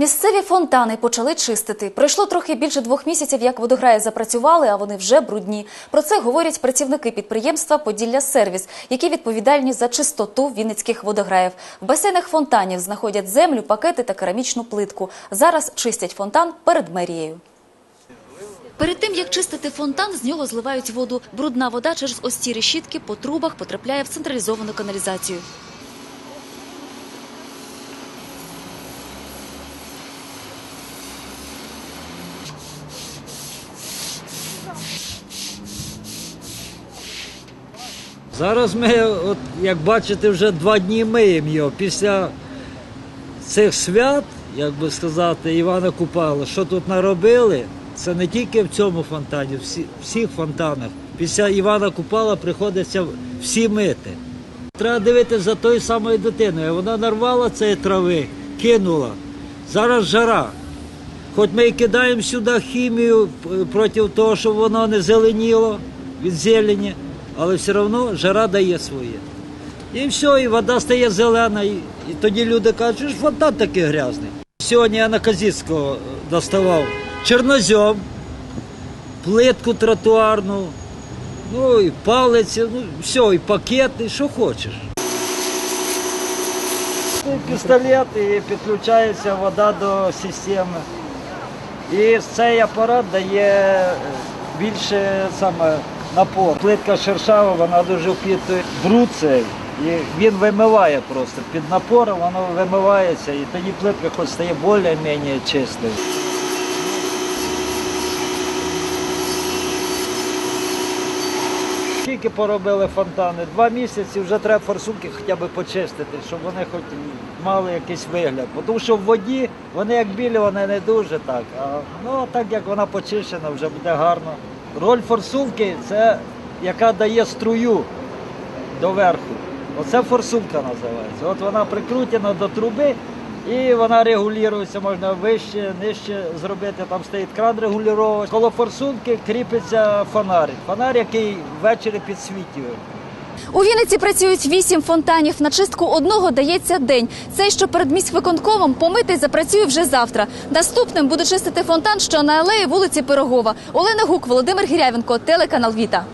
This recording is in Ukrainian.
Місцеві фонтани почали чистити. Пройшло трохи більше двох місяців, як водограї запрацювали, а вони вже брудні. Про це говорять працівники підприємства Поділля Сервіс, які відповідальні за чистоту вінницьких водограїв. В басейнах фонтанів знаходять землю, пакети та керамічну плитку. Зараз чистять фонтан перед мерією. Перед тим, як чистити фонтан, з нього зливають воду. Брудна вода через ось ці решітки по трубах потрапляє в централізовану каналізацію. Зараз ми, от, як бачите, вже два дні миємо його. Після цих свят, як би сказати, Івана Купала, що тут наробили, це не тільки в цьому фонтані, всі, всіх фонтанах. Після Івана Купала приходиться всі мити. Треба дивитися за тою самою дитиною. Вона нарвала цієї трави, кинула. Зараз жара. Хоч ми і кидаємо сюди хімію проти того, щоб воно не зеленіло від зелені, але все одно жара дає своє. І все, і вода стає зелена, і, тоді люди кажуть, що ж фонтан такий грязний. Сьогодні я на Казіцького доставав чорнозьом, плитку тротуарну, ну і палиці, ну все, і пакети, що хочеш. Пістолет і підключається вода до системи. І цей апарат дає е, більше саме напор. Плитка шершава, вона дуже впитує бруд цей. І він вимиває просто. Під напором воно вимивається, і тоді плитка хоч стає більш-менш чистою. Тільки поробили фонтани, два місяці вже треба форсунки хоча б почистити, щоб вони хоч мали якийсь вигляд. Тому що в воді вони як білі, вони не дуже так. А ну так як вона почищена, вже буде гарно. Роль форсунки це яка дає струю доверху. Оце форсунка називається. От вона прикрутена до труби і вона регулюється, можна вище, нижче зробити. Там стоїть кран регулювати. Коло форсунки кріпиться фонарик. Фонар, який ввечері підсвітлює. У Вінниці працюють вісім фонтанів. На чистку одного дається день. Цей, що перед міськвиконкомом, помитий запрацює вже завтра. Наступним буде чистити фонтан, що на алеї вулиці Пирогова. Олена Гук, Володимир Гірявенко, телеканал Віта.